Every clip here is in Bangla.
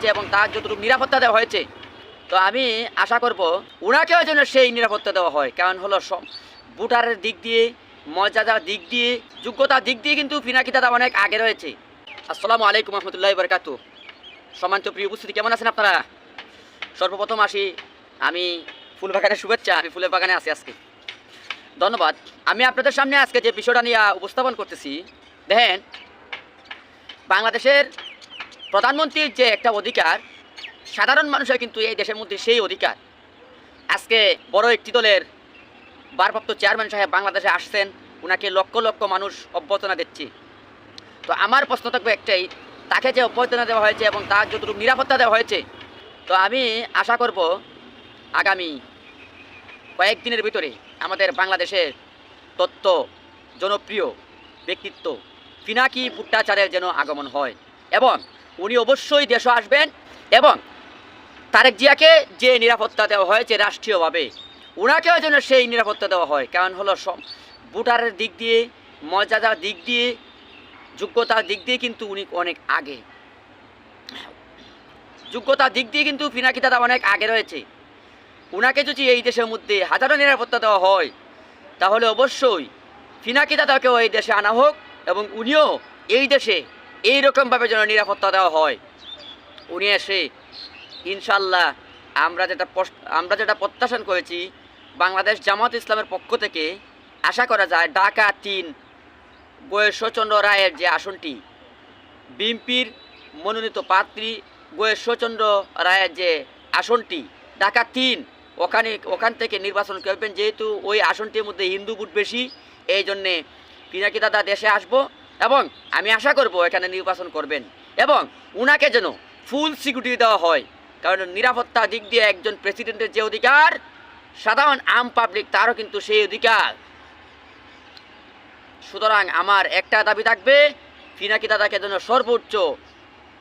হয়েছে এবং তার যতটুকু নিরাপত্তা দেওয়া হয়েছে। তো আমি আশা করব ওনাকেও যেন সেই নিরাপত্তা দেওয়া হয়। কারণ হলো ভোটারের দিক দিয়ে, মর্যাদার দিক দিয়ে, যোগ্যতার দিক দিয়ে কিন্তু পিনাকি দাদা অনেক আগে রয়েছে। আসসালামু আলাইকুম রহমতুল্লাহ বরকাত সম্মানিত প্রিয় উপস্থিতি, কেমন আছেন আপনারা? সর্বপ্রথম আসি আমি ফুল বাগানের শুভেচ্ছা, আমি ফুলের বাগানে আছি আজকে। ধন্যবাদ। আমি আপনাদের সামনে আজকে যে বিষয়টা নিয়ে উপস্থাপন করতেছি, দেখেন, বাংলাদেশের প্রধানমন্ত্রীর যে একটা অধিকার, সাধারণ মানুষের কিন্তু এই দেশের মধ্যে সেই অধিকার। আজকে বড় একটি দলের ভারপ্রাপ্ত চেয়ারম্যান সাহেব বাংলাদেশে আসছেন ওনাকে লক্ষ লক্ষ মানুষ অভ্যর্থনা দিচ্ছে। তো আমার প্রশ্ন থাকবে একটাই, তাকে যে অভ্যর্থনা দেওয়া হয়েছে এবং তার যতটুকু নিরাপত্তা দেওয়া হয়েছে, তো আমি আশা করব আগামী কয়েকদিনের ভিতরে আমাদের বাংলাদেশের তত্ত্ব, জনপ্রিয় ব্যক্তিত্ব, পিনাকি ভুট্টাচারের যেন আগমন হয়। এবং উনি অবশ্যই দেশে আসবেন এবং তারেক জিয়াকে যে নিরাপত্তা দেওয়া হয়েছে রাষ্ট্রীয়ভাবে ওনাকেও যেন সেই নিরাপত্তা দেওয়া হয়। কারণ হলো সব ভোটারের দিক দিয়ে, মর্যাদার দিক দিয়ে, যোগ্যতার দিক দিয়ে কিন্তু উনি অনেক আগে। যোগ্যতার দিক দিয়ে কিন্তু পিনাকি দাদা অনেক আগে রয়েছে। ওনাকে যদি এই দেশের মধ্যে হাজারো নিরাপত্তা দেওয়া হয়, তাহলে অবশ্যই ফিনাকি দাদাকেও এই দেশে আনা হোক এবং উনিও এই দেশে এই রকমভাবে যেন নিরাপত্তা দেওয়া হয়। উনি এসে ইনশাল্লাহ আমরা যেটা আমরা যেটা প্রত্যাশান করেছি, বাংলাদেশ জামাত ইসলামের পক্ষ থেকে, আশা করা যায় ঢাকা তিন বয়সচন্দ্র রায়ের যে আসনটি, বিএনপির মনোনীত প্রার্থী বয়সচন্দ্র রায়ের যে আসনটি, ঢাকা তিন, ওখানে, ওখান থেকে নির্বাচন করবেন। যেহেতু ওই আসনটির মধ্যে হিন্দু ভোট বেশি এই জন্যে পিনাকি দাদা দেশে আসব এবং আমি আশা করব এখানে নির্বাচন করবেন। এবং উনাকে যেন ফুল সিকিউরিটি দেওয়া হয়। কারণ নিরাপত্তা দিক দিয়ে একজন প্রেসিডেন্টের যে অধিকার, সাধারণ আম পাবলিক তারও কিন্তু সেই অধিকার। সুতরাং আমার একটা দাবি থাকবে ফিনাকি দাদাকে যেন সর্বোচ্চ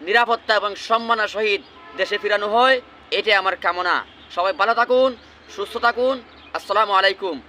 নিরাপত্তা এবং সম্মানের সহিত দেশে ফিরানো হয়, এটাই আমার কামনা। সবাই ভালো থাকুন, সুস্থ থাকুন। আসসালামু আলাইকুম।